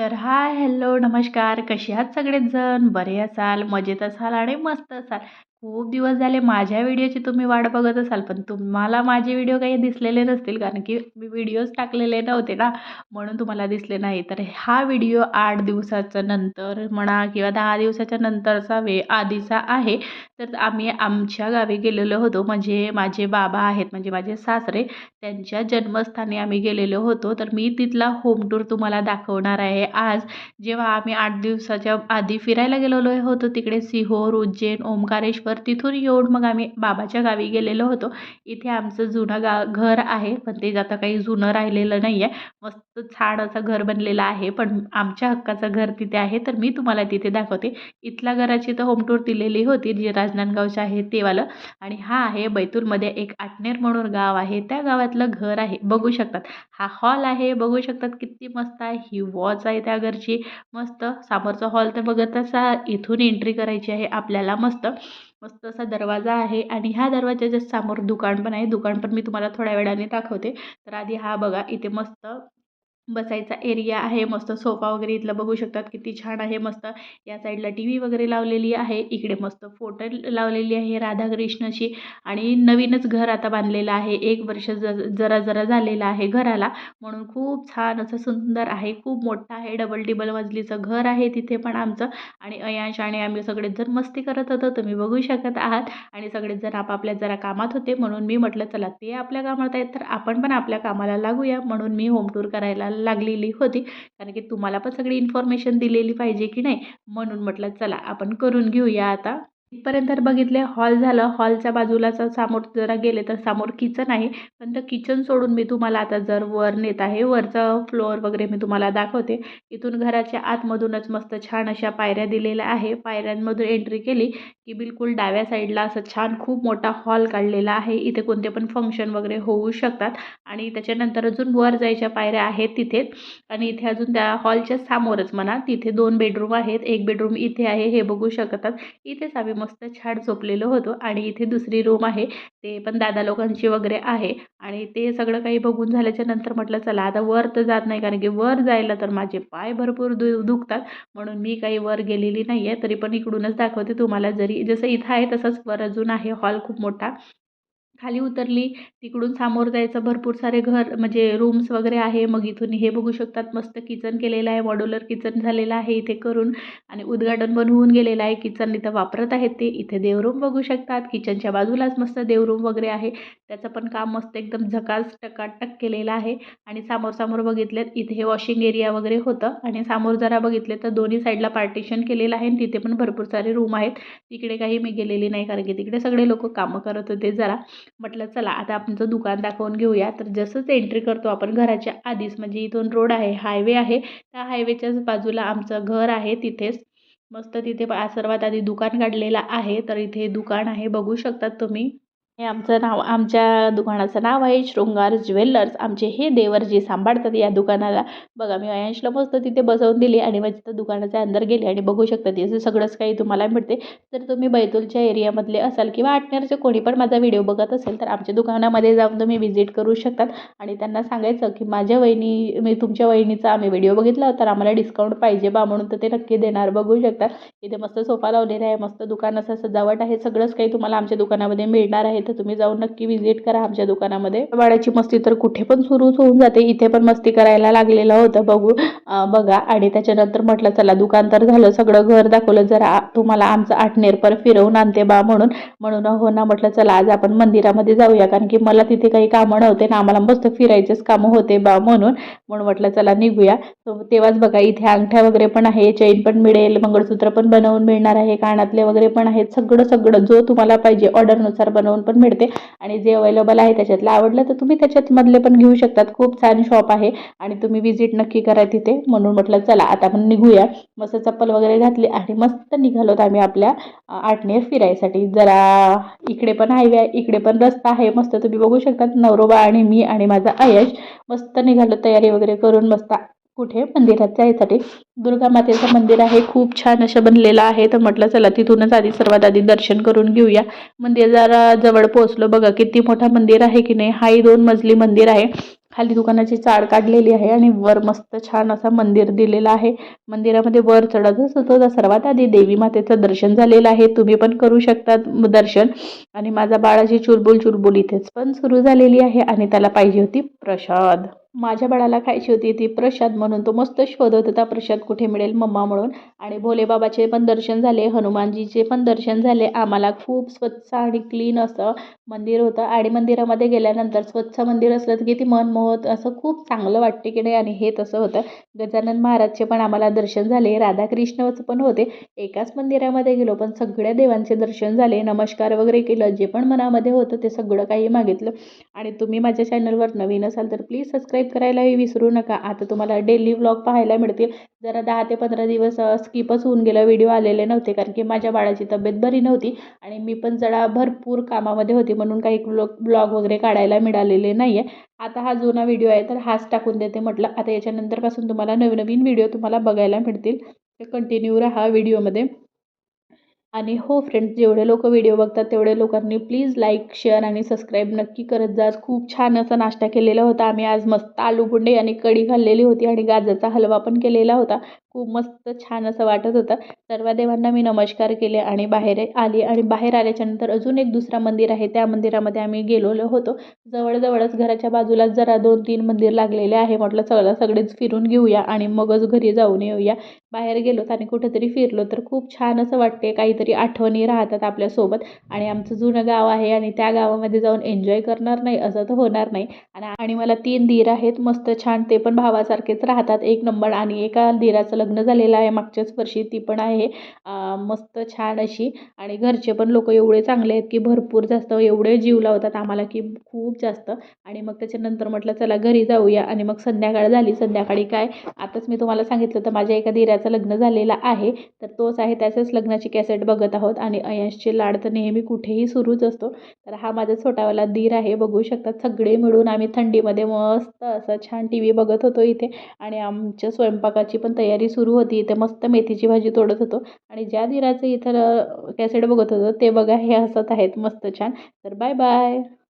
तर hi hello नमस्कार. कसे आहात सगळेजण? बरे असाल मजेत असाल आणि मस्त असाल. खूप दिवस झाले माझ्या व्हिडिओची तुम्ही वाट बघत असाल पण तुम्हाला माझे व्हिडिओ काही दिसलेले नसतील कारण की मी व्हिडिओज टाकलेले नव्हते ना म्हणून तुम्हाला दिसले नाही. तर हा व्हिडिओ आठ दिवसाच्या नंतर म्हणा किंवा दहा दिवसाच्या नंतरचा वे आधीचा आहे. तर आम्ही आमच्या गावी गेलेलो होतो. म्हणजे माझे बाबा आहेत म्हणजे माझे सासरे त्यांच्या जन्मस्थानी आम्ही गेलेलो होतो. तर मी तिथला होम टूर तुम्हाला दाखवणार आहे आज. जेव्हा आम्ही आठ दिवसाच्या आधी फिरायला गेलेलो होतो तिकडे सिहोर उज्जैन ओंकारेश्वर तर तिथून येऊन मग आम्ही बाबाच्या गावी गेलेलो होतो. इथे आमचं जुनं गा घर आहे पण ते आता काही जुनं राहिलेलं नाही आहे मस्त छान असं घर बनलेलं आहे पण आमच्या हक्काचं घर तिथे आहे तर मी तुम्हाला तिथे दाखवते. इथल्या घराची तर होम टूर दिलेली होती जे राजनांदगावचं आहे तेवालं आणि हा आहे बैतूलमध्ये एक आटनेर म्हणून गाव आहे. त्या गावातलं घर आहे. बघू शकतात. हा हॉल आहे. बघू शकतात किती मस्त आहे. ही वॉच आहे त्या घरची. मस्त. समोरचा हॉल तर बघत असा इथून एंट्री करायची आहे आपल्याला मस्त. मस्त असा दरवाजा आहे आणि ह्या दरवाजाच्या समोर दुकान पण आहे. दुकान पण मी तुम्हाला थोड्या वेळाने दाखवते. तर आधी हा बघा इथे मस्त बसायचा एरिया आहे. मस्त सोफा वगैरे इथलं बघू शकतात किती छान आहे. मस्त या साईडला टी व्ही वगैरे लावलेली आहे. इकडे मस्त फोटो लावलेली आहे राधाकृष्णाची. आणि नवीनच घर आता बांधलेलं आहे. एक वर्ष ज जरा जरा झालेलं आहे घराला. म्हणून खूप छान असं सुंदर आहे. खूप मोठं आहे. डबल टिबल मजलीचं घर आहे तिथे पण आमचं. आणि अयांश आणि आम्ही सगळेच जर मस्ती करत होतो. तुम्ही बघू शकत आहात. आणि सगळेच जण आपापल्या जरा कामात होते. म्हणून मी म्हटलं चला ते आपल्या कामात आहेत तर आपण पण आपल्या कामाला लागूया. म्हणून मी होम टूर करायला लागलेली होती. कारण की तुम्हाला पण सगळी इन्फॉर्मेशन दिलेली पाहिजे की नाही? म्हणून म्हटलं चला आपण करून घेऊया आता. इथपर्यंत बघितले हॉल झालं. हॉलच्या बाजूलाच समोर जरा गेले तर समोर किचन आहे. पण तर किचन सोडून मी तुम्हाला आता जर वर नेत आहे वरचा फ्लोअर वगैरे मी तुम्हाला दाखवते. इथून घराच्या आतमधूनच मस्त छान अशा पायऱ्या दिलेल्या आहे. पायऱ्यांमधून एंट्री केली. की बिलकुल डाव्या साईडला असं छान खूप मोठा हॉल काढलेला आहे. इथे कोणते पण फंक्शन वगैरे होऊ शकतात. आणि त्याच्यानंतर अजून वर जायच्या पायऱ्या आहेत तिथे. आणि इथे अजून त्या हॉलच्या समोरच म्हणा तिथे दोन बेडरूम आहेत. एक बेडरूम इथे आहे हे बघू शकतात. इथेच आम्ही मस्त छान झोपलेलो होतो. आणि इथे दुसरी रूम आहे. ते पण दादा लोकांची वगैरे आहे. आणि ते सगळं काही बघून झाल्याच्यानंतर म्हटलं चला आता वर तर जात नाही. कारण की वर जायला तर माझे पाय भरपूर दु दुखतात. म्हणून मी काही वर गेलेली नाही आहे तरी पण इकडूनच दाखवते तुम्हाला जरी जसं इथं आहे तसंच वर अजून आहे हॉल खूप मोठा. खाली उतरली. तिकडून समोर जायचं. भरपूर सारे घर म्हणजे रूम्स वगैरे आहे. मग इथून हे बघू शकतात. मस्त किचन केलेलं आहे. मॉड्युलर किचन झालेलं आहे इथे करून. आणि उद्घाटन पण होऊन गेलेलं आहे. किचन इथं वापरत आहेत ते. इथे देवरूम बघू शकतात. किचनच्या बाजूलाच मस्त देवरूम वगैरे आहे. त्याचं पण काम मस्त एकदम झकास टकाटक केलेलं आहे. आणि समोर समोर बघितलेत इथे हे वॉशिंग एरिया वगैरे होतं. आणि समोर जरा बघितले तर दोन्ही साईडला पार्टिशन केलेलं आहे. आणि तिथे पण भरपूर सारे रूम आहेत. तिकडे काही मी गेलेली नाही. कारण की तिकडे सगळे लोक कामं करत होते जरा. म्हटलं चला आता आपणचं दुकान दाखवून घेऊया. तर जसंच एंट्री करतो आपण घराच्या आधीच म्हणजे इथून रोड आहे हायवे आहे. त्या हायवेच्याच बाजूला आमचं घर आहे तिथेच. मस्त तिथे सर्वात आधी दुकान काढलेलं आहे. तर इथे दुकान आहे बघू शकतात तुम्ही. हे आमचं नाव आमच्या दुकानाचं नाव आहे शृंगार ज्वेलर्स. आमचे हे देवर जे सांभाळतात या दुकानाला. बघा मी अयांशला मस्त तिथे बसवून दिली आणि मग तिथं दुकानाच्या अंदर गेले आणि बघू शकता याचं सगळंच काही तुम्हाला मिळते. जर तुम्ही बैतूलच्या एरियामधले असाल किंवा आटनेरचे कोणी पण माझा व्हिडिओ बघत असेल तर आमच्या दुकानामध्ये जाऊन तुम्ही व्हिजिट करू शकतात. आणि त्यांना सांगायचं की माझ्या वहिनी मी तुमच्या वहिनीचा आम्ही व्हिडिओ बघितला तर आम्हाला डिस्काउंट पाहिजे बा म्हणून तर ते नक्की देणार. बघू शकतात इथे मस्त सोफा लावलेला आहे मस्त दुकान असं सजावट आहे सगळंच काही तुम्हाला आमच्या दुकानामध्ये मिळणार आहे. तर तुम्ही जाऊन नक्की व्हिजिट करा आमच्या दुकानामध्ये. बाळाची मस्ती तर कुठे पण सुरूच होऊन जाते. इथे पण मस्ती करायला लागलेलं होतं बघू. बघा. आणि त्याच्यानंतर म्हटलं चला दुकान तर झालं सगळं घर दाखवलं. जरा तुम्हाला आमचं आठनेर पर फिरवून आणते बा म्हणून. म्हणून हो ना म्हटलं चला आज आपण मंदिरामध्ये जाऊया. कारण की मला तिथे काही कामं नव्हते ना आम्हाला मस्त फिरायचेच कामं होते बा म्हणून. म्हणून म्हटलं चला निघूया. तेव्हाच बघा इथे अंगठ्या वगैरे पण आहे चैन पण मिळेल मंगळसूत्र पण बनवून मिळणार आहे कानातले वगैरे पण आहेत. सगळं सगळं जो तुम्हाला पाहिजे ऑर्डरनुसार बनवून पण मिळते. आणि जे अवेलेबल आहे त्याच्यातलं आवडलं तर तुम्ही त्याच्यातमधले पण घेऊ शकतात. खूप छान शॉप आहे आणि तुम्ही विजिट नक्की करा तिथे. म्हणून म्हटलं चला आता आपण निघूया. मस्त चप्पल वगैरे घातली आणि मस्त निघालोत आम्ही आपल्या आटनेर फिरायसाठी. जरा इकडे पण हायवे आहे इकडे पण रस्ता आहे. मस्त तुम्ही बघू शकतात. नवरोबा आणि मी आणि माझा आयश मस्त निघालो तयारी वगैरे करून मस्त कुठे? मंदिरात जायसाठी दुर्गा मातेचं मंदिर आहे. खूप छान असं बनलेलं आहे. तर म्हटलं चला तिथूनच आधी सर्वात आधी दर्शन करून घेऊया. मंदिर जरा जवळ पोहोचलो बघा किती मोठा मंदिर आहे की नाही? हाही दोन मजली मंदिर आहे. खाली दुकानाची चाळ काढलेली आहे आणि वर मस्त छान असं मंदिर दिलेलं आहे. मंदिरामध्ये वर चढतच असतो तर सर्वात आधी देवी मातेचं दर्शन झालेलं आहे. तुम्ही पण करू शकता दर्शन. आणि माझा बाळाची चुलबुल चुलबुल इथेच पण सुरू झालेली आहे आणि त्याला पाहिजे होती प्रसाद. माझ्या बाळाला खायची होती ती प्रसाद म्हणून तो मस्त शोधत होता प्रसाद कुठे मिळेल मम्मा म्हणून. आणि भोलेबाबाचे पण दर्शन झाले हनुमानजीचे पण दर्शन झाले. आम्हाला खूप स्वच्छ आणि क्लीन असं मंदिर होतं. आणि मंदिरामध्ये गेल्यानंतर स्वच्छ मंदिर असलं की ती मन मोहत असं खूप चांगलं वाटते की नाही आणि हे तसं होतं. गजानन महाराजचे पण आम्हाला दर्शन झाले राधाकृष्णचं पण होते. एकाच मंदिरामध्ये गेलो पण सगळ्या देवांचे दर्शन झाले. नमस्कार वगैरे केलं जे पण मनामध्ये होतं ते सगळं काही मागितलं. आणि तुम्ही माझ्या चॅनलवर नवीन असाल तर प्लीज सबस्क्राईब करायलाही विसरू नका. आता तुम्हाला डेली व्लॉग पाहायला मिळतील. जरा दहा ते पंधरा दिवस स्किपच होऊन गेलं. व्हिडिओ आलेले नव्हते कारण की माझ्या बाळाची तब्येत बरी नव्हती आणि मी पण जरा भरपूर कामामध्ये होती म्हणून काही ब्लॉग ब्लॉग वगैरे काढायला मिळालेले नाही आहे आता हा जुना व्हिडिओ आहे तर हाच टाकून देते म्हटलं. आता याच्यानंतरपासून तुम्हाला नवीन नवीन व्हिडिओ तुम्हाला बघायला मिळतील. तर कंटिन्यू राहा व्हिडिओमध्ये आणि हो फ्रेंड्स जेवढे लोक व्हिडिओ बघतात तेवढे लोकांनी प्लीज लाईक शेअर आणि सबस्क्राईब नक्की करत जा. खूप छान असा नाश्ता केलेला होता. आम्ही आज मस्त आलू बुंडे आणि कढी खाल्लेली होती आणि गाजरचा हलवा पण केलेला होता. खूप मस्त छान असं वाटत होतं. सर्व देवांना मी नमस्कार केले आणि बाहेर आली आणि बाहेर आल्याच्यानंतर अजून एक दुसरा मंदिर आहे. त्या मंदिरामध्ये आम्ही गेलेलो होतो. जवळजवळच घराच्या बाजूलाच जरा दोन तीन मंदिर लागलेले आहे. म्हटलं सगळं सगळेच फिरून घेऊया आणि मगच घरी जाऊन येऊया. बाहेर गेलो आणि कुठेतरी फिरलो तर खूप छान असं वाटते काहीतरी आठवणी राहतात आपल्यासोबत आणि आमचं जुनं गाव आहे आणि त्या गावामध्ये जाऊन एन्जॉय करणार नाही असं तर होणार नाही. आणि आणि मला तीन धीर आहेत. मस्त छान ते पण भावासारखेच राहतात. एक नंबर आणि एका धीराचं लग्न झालेलं आहे मागच्याच वर्षी ती पण आहे. मस्त छान अशी. आणि घरचे पण लोक एवढे चांगले आहेत की भरपूर जास्त एवढे जीव लावतात आम्हाला की खूप जास्त. आणि मग त्याच्यानंतर म्हटलं चला घरी जाऊया. आणि मग संध्याकाळ झाली. संध्याकाळी काय? आताच मी तुम्हाला सांगितलं तर माझ्या एका धीराचं लग्न झालेलं आहे. तर तोच आहे त्याचंच लग्नाची कॅसेट बघत आहोत. आणि अयंशचे लाड तर नेहमी कुठेही सुरूच असतो. तर हा माझा छोटावाला धीर आहे बघू शकतात. सगळे मिळून आम्ही थंडीमध्ये मस्त असं छान टी व्ही बघत होतो इथे. आणि आमच्या स्वयंपाकाची पण तयारी सुरू होती. इथे मस्त मेथीची भाजी तोडत होतो. आणि ज्या धीराचं इथं कॅसेट बघत होतो ते बघा हे हसत आहेत. मस्त छान. तर बाय बाय